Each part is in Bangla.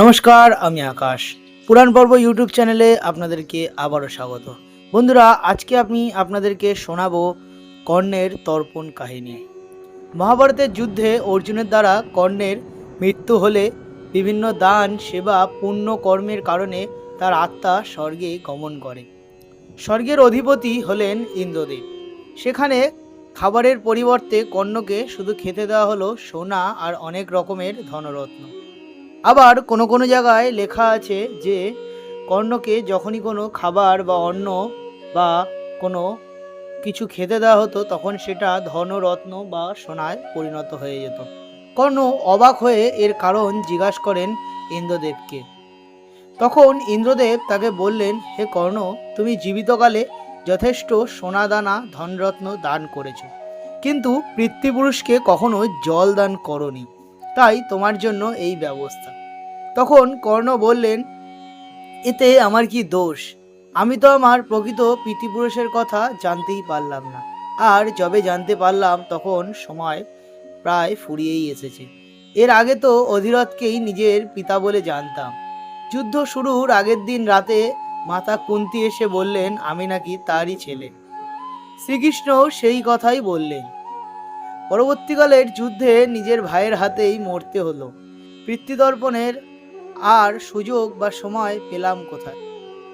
নমস্কার, আমি আকাশ। পুরাণ পর্ব ইউটিউব চ্যানেলে আপনাদেরকে আবারও স্বাগত। বন্ধুরা, আজকে আমি আপনাদেরকে শোনাবো কর্ণের তর্পণ কাহিনী। মহাভারতের যুদ্ধে অর্জুনের দ্বারা কর্ণের মৃত্যু হলে বিভিন্ন দান, সেবা, পুণ্য, কর্মের কারণে তার আত্মা স্বর্গে গমন করে। স্বর্গের অধিপতি হলেন ইন্দ্রদেব। সেখানে খাবারের পরিবর্তে কর্ণকে শুধু খেতে দেওয়া হলো সোনা আর অনেক রকমের ধনরত্ন। আবার কোনো কোনো জায়গায় লেখা আছে যে কর্ণকে যখনই কোনো খাবার বা অন্ন বা কোনো কিছু খেতে দেওয়া হতো, তখন সেটা ধনরত্ন বা সোনায় পরিণত হয়ে যেত। কর্ণ অবাক হয়ে এর কারণ জিজ্ঞাসা করেন ইন্দ্রদেবকে। তখন ইন্দ্রদেব তাকে বললেন, হে কর্ণ, তুমি জীবিতকালে যথেষ্ট সোনাদানা, ধনরত্ন দান করেছ। কিন্তু পিতৃপুরুষকে কখনো জল দান করনি। তাই তোমার জন্য এই ব্যবস্থা। তখন কর্ণ বললেন, এতে আমার কি দোষ? আমি তো আমার প্রকৃত পিতৃপুরুষের কথা জানতেই পারলাম না। আর যবে জানতে পারলাম, তখন সময় প্রায় ফুরিয়েই এসেছে। এর আগে তো অধিরথকেই নিজের পিতা বলে জানতাম। যুদ্ধ শুরুর আগের দিন রাতে মাতা কুন্তি এসে বললেন, আমি নাকি তারই ছেলে। শ্রীকৃষ্ণ সেই কথাই বললেন। পরবর্তীকালের যুদ্ধে নিজের ভাইয়ের হাতেই মরতে হলো। পিতৃদর্পণের আর সুযোগ বা সময় পেলাম কোথায়?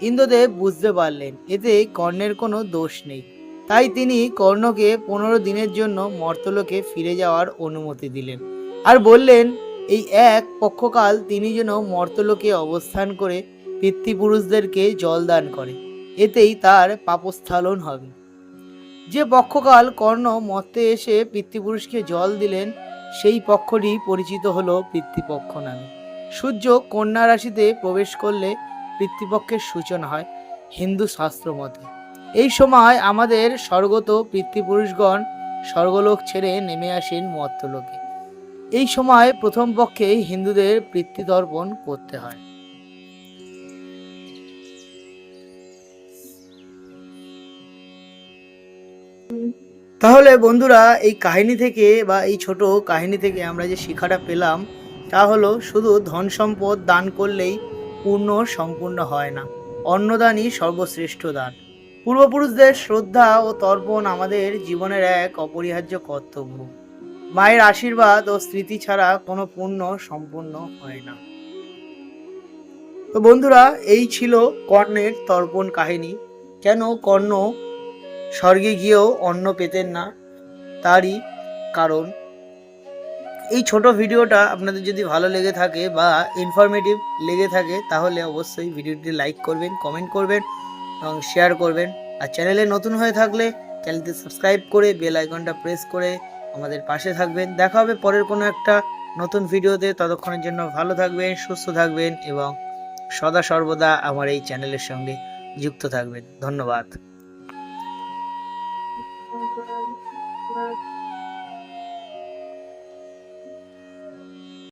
ইন্দ্রদেব বুঝতে পারলেন, এতে কর্ণের কোনো দোষ নেই। তাই তিনি কর্ণকে পনেরো দিনের জন্য মর্তলোকে ফিরে যাওয়ার অনুমতি দিলেন। আর বললেন, এই এক পক্ষকাল তিনি যেন মর্তলোকে অবস্থান করে পিতৃপুরুষদেরকে জল দান করে। এতেই তার পাপস্থলন হবে। যে পক্ষকাল কর্ণ মর্তে এসে পিতৃপুরুষকে জল দিলেন, সেই পক্ষটি পরিচিত হল পিতৃপক্ষ নামে। সূর্য কন্যা রাশিতে প্রবেশ করলে পিতৃপক্ষের সূচনা হয় হিন্দু শাস্ত্র মতে। এই সময় আমাদের স্বর্গত পিতৃপুরুষগণ স্বর্গলোক ছেড়ে নেমে আসেন মর্তলোকে এই সময় প্রথম পক্ষে হিন্দুদের পিতৃতর্পণ করতে হয়। তাহলে বন্ধুরা, এই কাহিনী থেকে বা এই ছোট কাহিনী থেকে আমরা যে শিক্ষাটা পেলাম, তা হলো শুধু ধন সম্পদ দান করলেই পূর্ণ সম্পূর্ণ হয় না। অন্নদানই সর্বশ্রেষ্ঠ দান। পূর্বপুরুষদের শ্রদ্ধা ও তর্পণ আমাদের জীবনের এক অপরিহার্য কর্তব্য। মায়ের আশীর্বাদ ও স্মৃতি ছাড়া কোনো পূর্ণ সম্পূর্ণ হয় না। তো বন্ধুরা, এই ছিল কর্ণের তর্পণ কাহিনী। কেন কর্ণ স্বর্গে গিয়েও অন্ন পেতেন না। তারই কারণ। এই ছোট ভিডিওটা আপনাদের যদি ভালো লেগে থাকে বা ইনফরমেটিভ লেগে থাকে, তাহলে অবশ্যই ভিডিওটি লাইক করবেন কমেন্ট করবেন এবং শেয়ার করবেন। আর চ্যানেলে নতুন হয়ে থাকলে চ্যানেলটি সাবস্ক্রাইব করে বেল আইকনটা প্রেস করে আমাদের পাশে থাকবেন। দেখা হবে পরের কোনো একটা নতুন ভিডিওতে। ততক্ষণের জন্য ভালো থাকবেন, সুস্থ থাকবেন এবং সদা সর্বদা আমার এই চ্যানেলের সঙ্গে যুক্ত থাকবেন। ধন্যবাদ। Thank you.